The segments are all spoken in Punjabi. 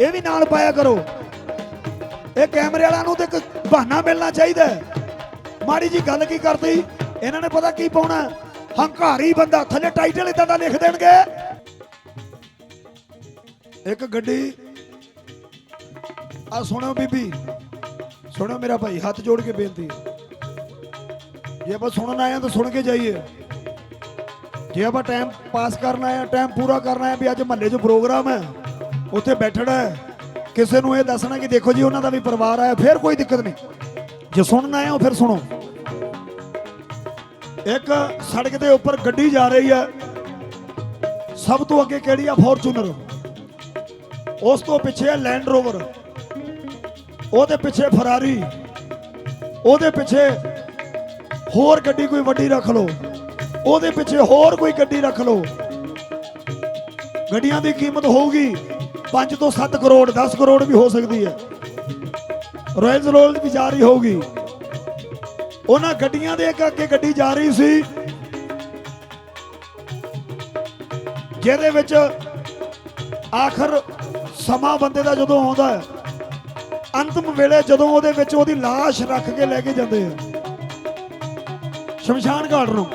ਇਹ ਵੀ ਨਾਲ ਪਾਇਆ ਕਰੋ। ਇਹ ਕੈਮਰੇ ਵਾਲਿਆਂ ਨੂੰ ਤੇ ਇੱਕ ਬਹਾਨਾ ਮਿਲਣਾ ਚਾਹੀਦਾ ਮਾੜੀ ਜੀ ਗੱਲ ਕੀ ਕਰਦੀ ਇਹਨਾਂ ਨੇ ਪਤਾ ਕੀ ਪਾਉਣਾ? ਹੈ? ਹੰਕਾਰੀ ਬੰਦਾ, ਥੱਲੇ ਟਾਈਟਲ ਇਦਾਂ ਦਾ ਲਿਖ ਦੇਣਗੇ। ਇੱਕ ਗੱਡੀ। ਆ ਸੁਣੋ ਬੀਬੀ। ਸੁਣੋ ਮੇਰਾ ਭਾਈ, ਹੱਥ ਜੋੜ ਕੇ ਬੇਨਤੀ। ਜੇ ਆਪਾਂ ਸੁਣਨ ਆਏ ਹਾਂ ਤਾਂ ਸੁਣ ਕੇ ਜਾਈਏ। ਜੇ ਆਪਾਂ ਟਾਈਮ ਪਾਸ ਕਰਨਾ ਹੈ ਟਾਈਮ ਪੂਰਾ ਕਰਨਾ ਹੈ ਵੀ ਅੱਜ ਮਹੱਲੇ 'ਚ ਪ੍ਰੋਗਰਾਮ ਹੈ। ਉੱਥੇ ਬੈਠਣਾ ਹੈ। ਕਿਸੇ ਨੂੰ ਇਹ ਦੱਸਣਾ ਕਿ ਦੇਖੋ ਜੀ, ਉਹਨਾਂ ਦਾ ਵੀ ਪਰਿਵਾਰ ਆਇਆ, ਫਿਰ ਕੋਈ ਦਿੱਕਤ ਨਹੀਂ। ਜੇ ਸੁਣਨਾ ਹੈ ਉਹ ਫਿਰ ਸੁਣੋ। ਇੱਕ ਸੜਕ ਦੇ ਉੱਪਰ ਗੱਡੀ ਜਾ ਰਹੀ ਹੈ। ਸਭ ਤੋਂ ਅੱਗੇ ਕਿਹੜੀ ਆ? ਫੋਰਚੂਨਰ। ਉਸ ਤੋਂ ਪਿੱਛੇ ਹੈ ਲੈਂਡ ਰੋਵਰ। ਉਹਦੇ ਪਿੱਛੇ ਫਰਾਰੀ। ਉਹਦੇ ਪਿੱਛੇ ਹੋਰ ਗੱਡੀ ਕੋਈ ਵੱਡੀ ਰੱਖ ਲਓ। ਉਹਦੇ ਪਿੱਛੇ ਹੋਰ ਕੋਈ ਗੱਡੀ ਰੱਖ ਲਓ। ਗੱਡੀਆਂ ਦੀ ਕੀਮਤ ਹੋਊਗੀ। 5 ਤੋਂ 7 ਕਰੋੜ 10 ਕਰੋੜ ਵੀ ਹੋ ਸਕਦੀ ਹੈ। ਰਾਇਲਸ ਰੋਲ ਵੀ ਜਾ ਰਹੀ ਹੋਊਗੀ। ਉਹਨਾਂ ਗੱਡੀਆਂ ਦੇ ਇੱਕ ਅੱਗੇ ਗੱਡੀ ਜਾ ਰਹੀ ਸੀ। ਜਿਹਦੇ ਵਿੱਚ ਆਖਰ ਸਮਾਂ ਬੰਦੇ ਦਾ ਜਦੋਂ ਆਉਂਦਾ ਹੈ, ਅੰਤਮ ਵੇਲੇ ਜਦੋਂ ਉਹਦੇ ਵਿੱਚ ਉਹਦੀ লাশ ਰੱਖ ਕੇ ਲੈ ਕੇ ਜਾਂਦੇ ਆ। ਸ਼ਮਸ਼ਾਨ ਘਾਟ ਨੂੰ।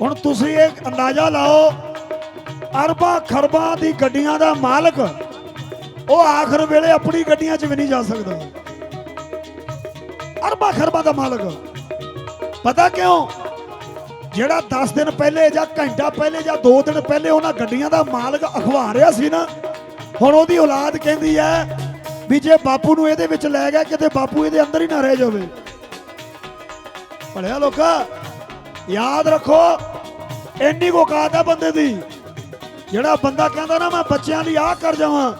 ਹੁਣ ਤੁਸੀਂ ਇਹ ਅੰਦਾਜ਼ਾ ਲਾਓ ਅਰਬਾਂ ਖਰਬਾਂ ਦੀ ਗੱਡੀਆਂ ਦਾ ਮਾਲਕ, ਉਹ ਆਖਰ ਵੇਲੇ ਆਪਣੀ ਗੱਡੀਆਂ 'ਚ ਵੀ ਨਹੀਂ ਜਾ ਸਕਦਾ। ਅਰਬਾਂ ਖਰਬਾਂ ਦਾ ਮਾਲਕ। ਪਤਾ ਕਿਉਂ? ਜਿਹੜਾ 10 ਦਿਨ ਪਹਿਲੇ ਜਾਂ ਘੰਟਾ ਪਹਿਲੇ ਜਾਂ 2 ਦਿਨ ਪਹਿਲੇ ਉਹਨਾਂ ਗੱਡੀਆਂ ਦਾ ਮਾਲਕ ਅਖਵਾ ਰਿਹਾ ਸੀ ਨਾ, ਹੁਣ ਉਹਦੀ ਔਲਾਦ ਕਹਿੰਦੀ ਹੈ ਵੀ ਜੇ ਬਾਪੂ ਨੂੰ ਇਹਦੇ ਵਿੱਚ ਲੈ ਗਿਆ, ਕਿਤੇ ਬਾਪੂ ਇਹਦੇ ਅੰਦਰ ਹੀ ਨਾ ਰਹਿ ਜਾਵੇ। ਭਲਿਆ ਲੋਕਾ, ਯਾਦ ਰੱਖੋ, ਇੰਨੀ ਕੋ ਔਕਾਤ ਆ ਬੰਦੇ ਦੀ। ਜਿਹੜਾ ਬੰਦਾ ਕਹਿੰਦਾ ਨਾ, ਮੈਂ ਬੱਚਿਆਂ ਲਈ ਆਹ ਕਰ ਜਾਵਾਂ,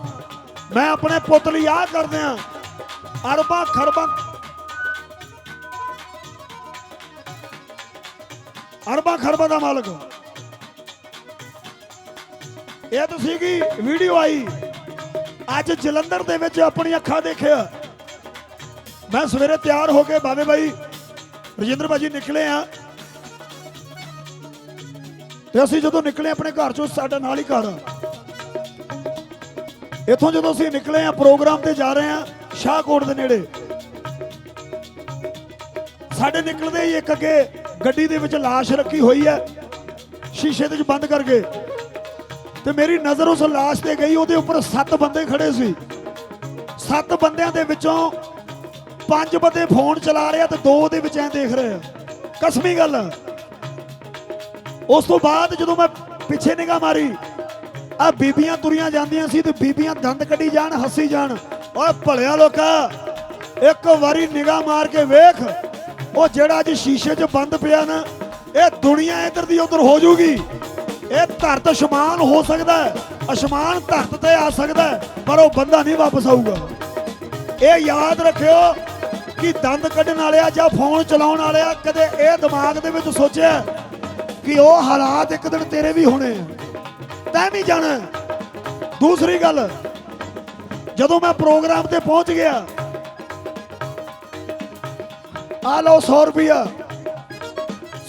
ਮੈਂ ਆਪਣੇ ਪੁੱਤ ਲਈ ਆਹ ਕਰਦਿਆਂ ਅਰਬਾਂ ਖਰਬਾਂ ਅਰਬਾਂ ਖਰਬਾਂ ਦਾ ਮਾਲਕ। ਇਹ ਤਾਂ ਸੀਗੀ ਵੀਡੀਓ ਆਈ। ਅੱਜ ਜਲੰਧਰ ਦੇ ਵਿੱਚ ਆਪਣੀ ਅੱਖਾਂ ਦੇਖਿਆ। ਮੈਂ ਸਵੇਰੇ ਤਿਆਰ ਹੋ ਕੇ ਬਾਬੇ ਬਾਈ, ਰਜਿੰਦਰ ਬਾਜੀ ਨਿਕਲੇ ਆ। ਅਸੀਂ ਜਦੋਂ ਨਿਕਲੇ ਆਪਣੇ ਘਰ ਚੋਂ, ਸਾਡਾ ਨਾਲ ਹੀ ਘਰ ਆ। ਇੱਥੋਂ ਜਦੋਂ ਅਸੀਂ ਨਿਕਲੇ ਆ, ਪ੍ਰੋਗਰਾਮ ਤੇ ਜਾ ਰਹੇ ਆ, ਸ਼ਾਹਕੋਟ ਦੇ ਨੇੜੇ। ਸਾਡੇ ਨਿਕਲਦੇ ਹੀ ਇੱਕ ਅੱਗੇ ਗੱਡੀ ਦੇ ਵਿੱਚ ਲਾਸ਼ ਰੱਖੀ ਹੋਈ ਹੈ, ਸ਼ੀਸ਼ੇ ਦੇ ਵਿੱਚ ਬੰਦ ਕਰਕੇ। ਤੇ ਮੇਰੀ ਨਜ਼ਰ ਉਸ ਲਾਸ਼ ਤੇ ਗਈ, ਉਹਦੇ ਉੱਪਰ ਸੱਤ ਬੰਦੇ ਖੜੇ ਸੀ। ਸੱਤ ਬੰਦਿਆਂ ਦੇ ਵਿੱਚੋਂ ਪੰਜ ਬੰਦੇ ਫੋਨ ਚਲਾ ਰਹੇ ਆ ਤੇ ਦੋ ਉਹਦੇ ਵਿੱਚ ਐ ਦੇਖ ਰਹੇ ਆ। ਕਸਮੀ ਗੱਲ ਆ। ਉਸ ਤੋਂ ਬਾਅਦ ਜਦੋਂ ਮੈਂ ਪਿੱਛੇ ਨਿਗਾਹ ਮਾਰੀ ਆ ਬੀਬੀਆਂ ਤੁਰੀਆਂ ਜਾਂਦੀਆਂ ਸੀ ਤੇ ਬੀਬੀਆਂ ਦੰਦ ਕੱਢੀ ਜਾਣ, ਹੱਸੀ ਜਾਣ। ਓਏ ਭਲਿਆ ਲੋਕਾ, ਇੱਕ ਵਾਰੀ ਨਿਗਾਹ ਮਾਰ ਕੇ ਵੇਖ, ਉਹ ਜਿਹੜਾ ਅੱਜ ਸ਼ੀਸ਼ੇ 'ਚ ਬੰਦ ਪਿਆ ਨਾ, ਇਹ ਦੁਨੀਆ ਇੱਧਰ ਦੀ ਉੱਧਰ ਹੋ ਜੂਗੀ ਇਹ ਧਰਤ ਅਸ਼ਮਾਨ ਹੋ ਸਕਦਾ ਹੈ, ਅਸ਼ਮਾਨ ਧਰਤ ਤੇ ਆ ਸਕਦਾ ਪਰ ਉਹ ਬੰਦਾ ਨਹੀਂ ਵਾਪਸ ਆਊਗਾ। ਇਹ ਯਾਦ ਰੱਖਿਓ ਕਿ ਦੰਦ ਕੱਢਣ ਵਾਲਿਆ ਜਾਂ ਫੋਨ ਚਲਾਉਣ ਵਾਲਿਆ ਕਦੇ ਇਹ ਦਿਮਾਗ ਦੇ ਵਿੱਚ ਸੋਚਿਆ ਕਿ ਉਹ ਹਾਲਾਤ ਇੱਕ ਦਿਨ ਤੇਰੇ ਵੀ ਹੋਣੇ ਆ। ਤੈਂ ਵੀ ਜਾਣਾ ਦੂਸਰੀ ਗੱਲ, ਜਦੋਂ ਮੈਂ ਪ੍ਰੋਗਰਾਮ ਤੇ ਪਹੁੰਚ ਗਿਆ, ਆ ਲਓ 100 ਰੁਪਿਆ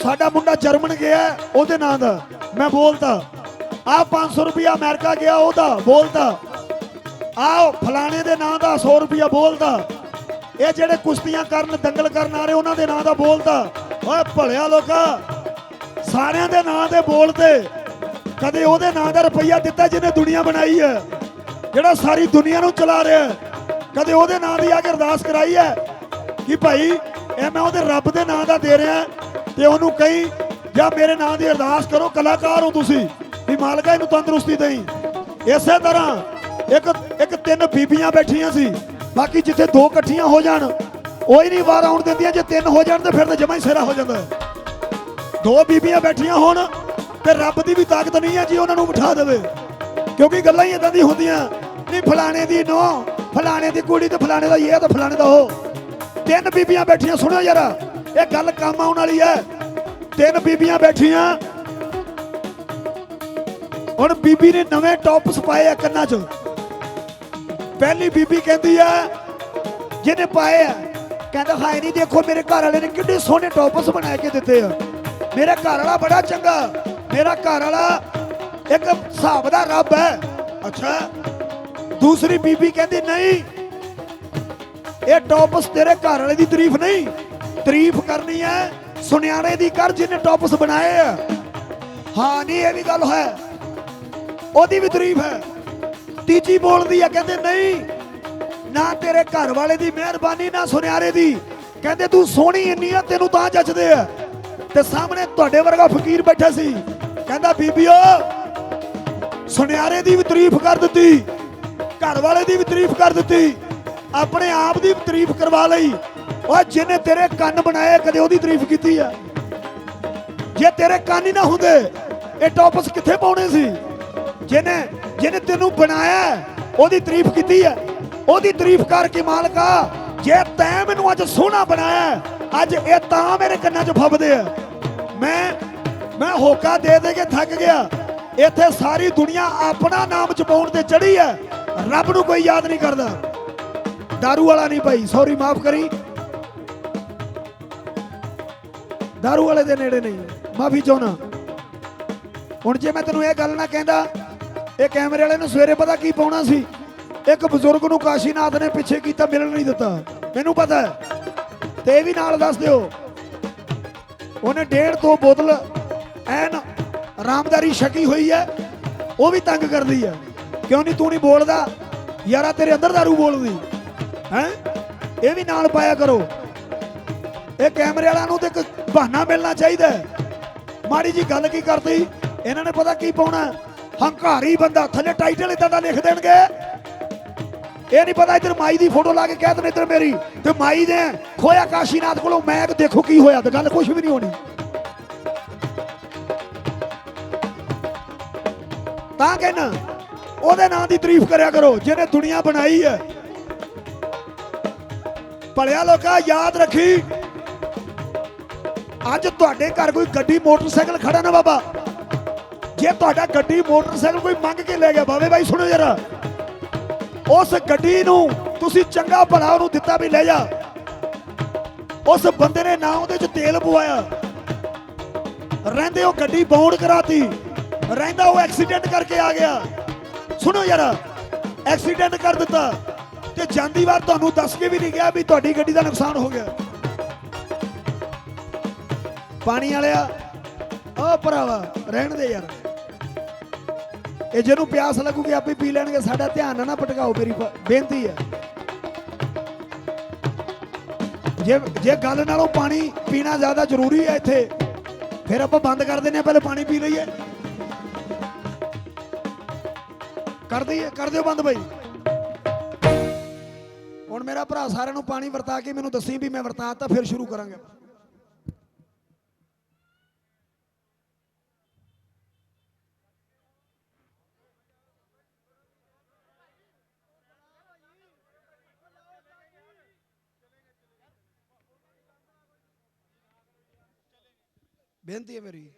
ਸਾਡਾ ਮੁੰਡਾ ਜਰਮਨ ਗਿਆ, ਉਹਦੇ ਨਾਂ ਦਾ, ਮੈਂ ਬੋਲਤਾ ਆ 500 ਰੁਪਿਆ ਅਮਰੀਕਾ ਗਿਆ, ਉਹਦਾ ਬੋਲਤਾ ਆ ਫਲਾਣੇ ਦੇ ਨਾਂ ਦਾ 100 ਰੁਪਿਆ ਬੋਲਦਾ। ਇਹ ਜਿਹੜੇ ਕੁਸ਼ਤੀਆਂ ਕਰਨ, ਦੰਗਲ ਕਰਨ ਆ ਰਹੇ, ਉਹਨਾਂ ਦੇ ਨਾਂ ਦਾ ਬੋਲਦਾ। ਓਏ ਭਲਿਆ ਲੋਕਾ ਸਾਰਿਆਂ ਦੇ ਨਾਂ ਦੇ ਬੋਲ 'ਤੇ। ਕਦੇ ਉਹਦੇ ਨਾਂ ਦਾ ਰੁਪਈਆ ਦਿੱਤਾ ਜਿਹਨੇ ਦੁਨੀਆ ਬਣਾਈ ਹੈ। ਜਿਹੜਾ ਸਾਰੀ ਦੁਨੀਆ ਨੂੰ ਚਲਾ ਰਿਹਾ ਹੈ। ਕਦੇ ਉਹਦੇ ਨਾਂ ਦੀ ਆ ਕੇ ਅਰਦਾਸ ਕਰਾਈ ਹੈ ਕਿ ਭਾਈ, ਇਹ ਮੈਂ ਉਹਦੇ ਰੱਬ ਦੇ ਨਾਂ ਦਾ ਦੇ ਰਿਹਾ ਤੇ ਉਹਨੂੰ ਕਹੀ, ਜਾਂ ਮੇਰੇ ਨਾਂ ਦੀ ਅਰਦਾਸ ਕਰੋ, ਕਲਾਕਾਰ ਹੋ ਤੁਸੀਂ, ਵੀ ਮਾਲਕਾ ਇਹਨੂੰ ਤੰਦਰੁਸਤੀ ਦੇਈ। ਇਸੇ ਤਰ੍ਹਾਂ ਇੱਕ ਇੱਕ ਤਿੰਨ ਬੀਬੀਆਂ ਬੈਠੀਆਂ ਸੀ। ਬਾਕੀ ਜਿੱਥੇ ਦੋ ਇਕੱਠੀਆਂ ਹੋ ਜਾਣ, ਉਹ ਹੀ ਨਹੀਂ ਵਾਰ ਆਉਣ ਦਿੰਦੀਆਂ। ਜੇ ਤਿੰਨ ਹੋ ਜਾਣ ਤੇ ਫਿਰ ਤਾਂ ਜਮਾ ਹੀ ਸਿਰਾ ਹੋ ਜਾਂਦਾ ਦੋ ਬੀਬੀਆਂ ਬੈਠੀਆਂ ਹੋਣ ਤੇ ਰੱਬ ਦੀ ਵੀ ਤਾਕਤ ਨਹੀਂ ਹੈ ਜੀ ਉਹਨਾਂ ਨੂੰ ਬਿਠਾ ਦੇਵੇ। ਕਿਉਂਕਿ ਗੱਲਾਂ ਹੀ ਇਦਾਂ ਦੀ ਹੁੰਦੀਆਂ ਨਹੀਂ ਫਲਾਣੇ ਦੀ ਨੋ ਫਲਾਣੇ ਦੀ ਕੁੜੀ ਤੇ ਫਲਾਣੇ ਦਾ ਇਹ ਤੇ ਫਲਾਣੇ ਦਾ ਉਹ। ਤਿੰਨ ਬੀਬੀਆਂ ਬੈਠੀਆਂ, ਸੁਣੋ ਯਾਰ, ਇਹ ਗੱਲ ਕੰਮ ਆਉਣ ਵਾਲੀ ਹੈ। ਤਿੰਨ ਬੀਬੀਆਂ ਬੈਠੀਆਂ। ਹੁਣ ਬੀਬੀ ਨੇ ਨਵੇਂ ਟੌਪਸ ਪਾਏ ਆ ਕੰਨਾਂ 'ਚ। ਪਹਿਲੀ ਬੀਬੀ ਕਹਿੰਦੀ ਆ, ਜਿਹਨੇ ਪਾਏ ਆ, ਕਹਿੰਦਾ, ਹਾਏ ਨਹੀਂ ਦੇਖੋ ਮੇਰੇ ਘਰ ਵਾਲੇ ਨੇ ਕਿੰਨੇ ਸੋਹਣੇ ਟੌਪਸ ਬਣਾ ਕੇ ਦਿੱਤੇ ਆ। ਮੇਰਾ ਘਰ ਵਾਲਾ ਬੜਾ ਚੰਗਾ ਮੇਰਾ ਘਰ ਵਾਲਾ ਇੱਕ ਹਿਸਾਬ ਦਾ ਰੱਬ ਹੈ ਅੱਛਾ ਦੂਸਰੀ ਬੀਬੀ ਕਹਿੰਦੀ ਨਹੀਂ ਇਹ ਟੌਪਸ ਤੇਰੇ ਘਰ ਵਾਲੇ ਦੀ ਤਾਰੀਫ ਨਹੀਂ ਤਾਰੀਫ ਕਰਨੀ ਹੈ ਸੁਨਿਆਰੇ ਦੀ ਕਰ ਜਿਹਨੇ ਟੌਪਸ ਬਣਾਏ ਆ ਹਾਂ ਨਹੀਂ ਇਹ ਵੀ ਗੱਲ ਹੈ ਉਹਦੀ ਵੀ ਤਾਰੀਫ ਹੈ ਤੀਜੀ ਬੋਲਦੀ ਆ ਕਹਿੰਦੇ ਨਹੀਂ ਨਾ ਤੇਰੇ ਘਰ ਵਾਲੇ ਦੀ ਮਿਹਰਬਾਨੀ ਨਾ ਸੁਨਿਆਰੇ ਦੀ ਕਹਿੰਦੇ ਤੂੰ ਸੋਹਣੀ ਇੰਨੀ ਆ ਤੈਨੂੰ ਤਾਂ ਜੱਜਦੇ ਆ ਤੇ ਸਾਹਮਣੇ ਤੁਹਾਡੇ ਵਰਗਾ ਫਕੀਰ ਬੈਠਾ ਸੀ। ਕਹਿੰਦਾ, ਬੀਬੀਓ, ਸੁਨਿਆਰੇ ਦੀ ਵੀ ਤਾਰੀਫ ਕਰ ਦਿੱਤੀ ਘਰ ਵਾਲੇ ਦੀ ਵੀ ਤਾਰੀਫ ਕਰ ਦਿੱਤੀ, ਆਪਣੇ ਆਪ ਦੀ ਵੀ ਤਾਰੀਫ ਕਰਵਾ ਲਈ। ਓਏ ਜਿਹਨੇ ਤੇਰੇ ਕੰਨ ਬਣਾਏ, ਕਦੇ ਉਹਦੀ ਤਾਰੀਫ ਕੀਤੀ ਆ? ਜੇ ਤੇਰੇ ਕੰਨ ਹੀ ਨਾ ਹੁੰਦੇ, ਇਹ ਟੌਪਸ ਕਿੱਥੇ ਪਾਉਣੇ ਸੀ? ਜਿਹਨੇ ਜਿਹਨੇ ਤੈਨੂੰ ਬਣਾਇਆ, ਉਹਦੀ ਤਾਰੀਫ ਕੀਤੀ ਹੈ ਉਹਦੀ ਤਾਰੀਫ ਕਰਕੇ ਮਾਲਕਾ, ਜੇ ਤੈਂ ਮੈਨੂੰ ਅੱਜ ਸੋਹਣਾ ਬਣਾਇਆ ਅੱਜ ਇਹ ਤਾਂ ਮੇਰੇ ਕੰਨਾਂ 'ਚ ਫੱਬਦੇ ਆ ਮੈਂ ਮੈਂ ਹੋਕਾ ਦੇ ਦੇ ਕੇ ਥੱਕ ਗਿਆ ਇੱਥੇ ਸਾਰੀ ਦੁਨੀਆ ਆਪਣਾ ਨਾਮ ਚਪਾਉਣ ਤੇ ਚੜੀ ਹੈ ਰੱਬ ਨੂੰ ਕੋਈ ਯਾਦ ਨਹੀਂ ਕਰਦਾ दारू ਵਾਲਾ ਨਹੀਂ ਭਾਈ ਸੌਰੀ ਮਾਫ ਕਰੀ दारू ਵਾਲੇ ਦੇ ਨੇੜੇ ਨਹੀਂ ਮਾਫੀ ਚਾਹਣਾ ਹੁਣ ਜੇ ਮੈਂ ਤੈਨੂੰ ਇਹ ਗੱਲ ਨਾ ਕਹਿੰਦਾ ਇਹ ਕੈਮਰੇ ਵਾਲੇ ਨੂੰ ਸਵੇਰੇ ਪਤਾ ਕੀ ਪਾਉਣਾ ਸੀ ਇੱਕ ਬਜ਼ੁਰਗ ਨੂੰ ਕਾਸ਼ੀਨਾਥ ਨੇ ਪਿੱਛੇ ਕੀਤਾ ਮਿਲਣ ਨਹੀਂ ਦਿੱਤਾ ਮੈਨੂੰ ਪਤਾ ਹੈ ਤੇ ਇਹ ਵੀ ਨਾਲ ਦੱਸ ਦਿਓ। ਉਹਨੇ ਡੇਢ ਤੋਂ ਬੋਤਲ ਐਨ ਆਰਾਮਦਾਰੀ ਛਕੀ ਹੋਈ ਹੈ ਉਹ ਵੀ ਤੰਗ ਕਰਦੀ ਹੈ ਕਿਉਂ ਨਹੀਂ ਤੂੰ ਨਹੀਂ ਬੋਲਦਾ? ਯਾਰਾ ਤੇਰੇ ਅੰਦਰ ਦਾਰੂ ਬੋਲਦੀ। ਹੈ? ਇਹ ਵੀ ਨਾਲ ਪਾਇਆ ਕਰੋ। ਇਹ ਕੈਮਰੇ ਵਾਲਿਆਂ ਨੂੰ ਤੇ ਇੱਕ ਬਹਾਨਾ ਮਿਲਣਾ ਚਾਹੀਦਾ ਮਾੜੀ ਜੀ ਗੱਲ ਕੀ ਕਰਦੀ? ਇਹਨਾਂ ਨੇ ਪਤਾ ਕੀ ਪਾਉਣਾ? ਹੰਕਾਰੀ ਬੰਦਾ, ਥੱਲੇ ਟਾਈਟਲ ਇਦਾਂ ਦਾ ਲਿਖ ਦੇਣਗੇ। ਇਹ ਨਹੀਂ ਪਤਾ ਇਧਰ ਮਾਈ ਦੀ ਫੋਟੋ ਲਾ ਕੇ ਕਹਿ ਦੇਣ ਇਧਰ ਮੇਰੀ। ਤੇ ਮਾਈ ਦੇ ਖੋਇਆ ਕਾਸ਼ੀਨਾਥ ਕੋਲੋਂ, ਮੈਂ ਕਿ ਦੇਖੋ ਕੀ ਹੋਇਆ ਤੇ ਗੱਲ ਕੁਝ ਵੀ ਨਹੀਂ ਹੋਣੀ। ਤਾਂ ਕਹਿਣਾ, ਉਹਦੇ ਨਾਂ ਦੀ ਤਾਰੀਫ ਕਰਿਆ ਕਰੋ, ਜਿਹਨੇ ਦੁਨੀਆ ਬਣਾਈ ਹੈ। ਭਲਿਆ ਲੋਕਾਂ, ਯਾਦ ਰੱਖੀ। ਅੱਜ ਤੁਹਾਡੇ ਘਰ ਕੋਈ ਗੱਡੀ ਮੋਟਰਸਾਈਕਲ ਖੜਾ ਨਾ ਬਾਬਾ। ਜੇ ਤੁਹਾਡਾ ਗੱਡੀ ਮੋਟਰਸਾਈਕਲ ਕੋਈ ਮੰਗ ਕੇ ਲੈ ਗਿਆ ਬਾਵੇ ਬਾਈ ਸੁਣੋ ਜਰਾ। ਉਸ ਗੱਡੀ ਨੂੰ ਤੁਸੀਂ ਚੰਗਾ ਭਲਾ ਉਹਨੂੰ ਦਿੱਤਾ ਵੀ ਲੈ ਜਾ। ਉਸ ਬੰਦੇ ਨੇ ਨਾ ਉਹਦੇ 'ਚ ਤੇਲ ਪਵਾਇਆ। ਰਹਿੰਦੇ ਉਹ ਗੱਡੀ ਬਾਉਂਡ ਕਰਾਤੀ। ਰਹਿੰਦਾ ਉਹ ਐਕਸੀਡੈਂਟ ਕਰਕੇ ਆ ਗਿਆ। ਸੁਣੋ ਯਾਰ, ਐਕਸੀਡੈਂਟ ਕਰ ਦਿੱਤਾ। ਤੇ ਜਾਂਦੀ ਵਾਰ ਤੁਹਾਨੂੰ ਦੱਸ ਕੇ ਵੀ ਨਹੀਂ ਗਿਆ ਵੀ ਤੁਹਾਡੀ ਗੱਡੀ ਦਾ ਨੁਕਸਾਨ ਹੋ ਗਿਆ। ਪਾਣੀ ਵਾਲਿਆ ਓ ਭਰਾਵਾ, ਰਹਿਣ ਦੇ ਯਾਰ। ਇਹ ਜਿਹਨੂੰ ਪਿਆਸ ਲੱਗੂਗੀ, ਆਪੇ ਪੀ ਲੈਣਗੇ। ਸਾਡਾ ਧਿਆਨ ਨਾ ਭਟਕਾਓ, ਮੇਰੀ ਬੇਨਤੀ ਹੈ। ਜੇ ਜੇ ਗੱਲ ਨਾਲੋਂ ਪਾਣੀ ਪੀਣਾ ਜ਼ਿਆਦਾ ਜ਼ਰੂਰੀ ਹੈ ਇੱਥੇ, ਫਿਰ ਆਪਾਂ ਬੰਦ ਕਰ ਦਿੰਦੇ ਆ ਪਹਿਲੇ ਪਾਣੀ ਪੀ ਲਈਏ। ਕਰ ਦਈਏ, ਕਰ ਦਿਓ ਬੰਦ ਬਾਈ। ਹੁਣ ਮੇਰਾ ਭਰਾ ਸਾਰਿਆਂ ਨੂੰ ਪਾਣੀ ਵਰਤਾ ਕੇ ਮੈਨੂੰ ਦੱਸੀ ਵੀ ਮੈਂ ਵਰਤਾਤਾ ਫਿਰ ਸ਼ੁਰੂ ਕਰਾਂਗੇ ਬੇਨਤੀ ਹੈ ਮੇਰੀ।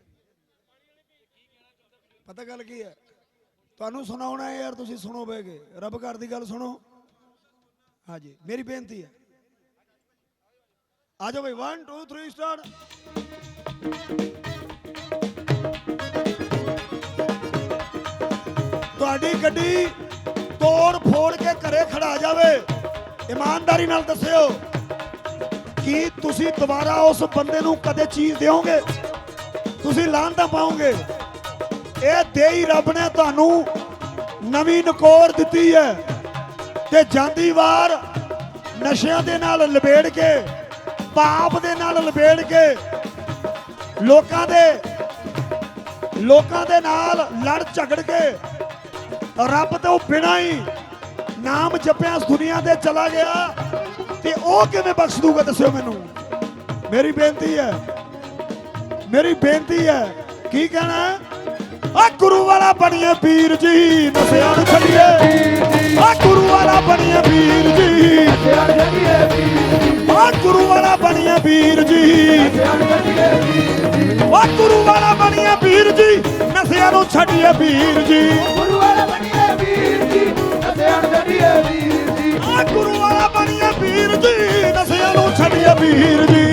ਪਤਾ ਗੱਲ ਕੀ ਹੈ? ਤੁਹਾਨੂੰ ਸੁਣਾਉਣਾ ਯਾਰ, ਤੁਸੀਂ ਸੁਣੋ ਬਹਿ ਰੱਬ ਘਰ ਦੀ ਗੱਲ ਸੁਣੋ। ਹਾਂਜੀ, ਮੇਰੀ ਬੇਨਤੀ ਹੈ। ਆ ਜਾਓ ਬਈ 1 2 3 ਸਟਾਰਟ ਤੁਹਾਡੀ ਗੱਡੀ ਤੋੜ ਫੋੜ ਕੇ ਘਰੇ ਖੜਾ ਜਾਵੇ। ਇਮਾਨਦਾਰੀ ਨਾਲ ਦੱਸਿਓ ਕੀ ਤੁਸੀਂ ਦੁਬਾਰਾ ਉਸ ਬੰਦੇ ਨੂੰ ਕਦੇ ਚੀਜ਼ ਦਿਓਗੇ? ਤੁਸੀਂ ਲਾਂਦਾ ਪਾਓਗੇ। ਇਹ ਦੇਈ ਰੱਬ ਨੇ ਤੁਹਾਨੂੰ ਨਵੀਂ ਨਕੋਰ ਦਿੱਤੀ ਹੈ ਤੇ ਜਾਂਦੀ ਵਾਰ ਨਸ਼ਿਆਂ ਦੇ ਨਾਲ ਲਬੇੜ ਕੇ, ਪਾਪ ਦੇ ਨਾਲ ਲਬੇੜ ਕੇ ਲੋਕਾਂ ਦੇ ਲੋਕਾਂ ਦੇ ਨਾਲ ਲੜ ਝਗੜ ਕੇ ਰੱਬ ਤੋਂ ਬਿਨਾਂ ਹੀ ਨਾਮ ਜਪਿਆ ਇਸ ਦੁਨੀਆ ਦੇ ਚਲਾ ਗਿਆ ਤੇ ਉਹ ਕਿਵੇਂ ਬਖਸ਼ ਦੂਗਾ ਦੱਸਿਓ ਮੈਨੂੰ। ਮੇਰੀ ਬੇਨਤੀ ਹੈ ਮੇਰੀ ਬੇਨਤੀ ਹੈ ਕੀ ਕਹਿਣਾ? ਆ ਗੁਰੂ ਵਾਲਾ ਬਣੀਏ ਪੀਰ ਜੀ ਨਸਿਆਂ ਨੂੰ ਛੱਡੀਏ। ਆ ਗੁਰੂ ਵਾਲਾ ਬਣੀਏ ਪੀਰ ਜੀ। ਆ ਗੁਰੂ ਵਾਲਾ ਬਣੀਏ ਪੀਰ ਜੀ। ਆ ਗੁਰੂ ਵਾਲਾ ਬਣੀਏ ਪੀਰ ਜੀ ਨਸਿਆਂ ਨੂੰ ਛੱਡੀਏ ਪੀਰ ਜੀ। ਗੁਰੂ ਵਾਲਾ ਬਣੀਏ ਵੀਰ ਜੀ ਅਸਿਆਣ ਛੱਡੀਏ ਵੀਰ ਜੀ। ਆ ਗੁਰੂ ਵਾਲਾ ਬਣੀਏ ਪੀਰ ਜੀ ਨਸਿਆਂ ਨੂੰ ਛੱਡੀਏ ਪੀਰ ਜੀ।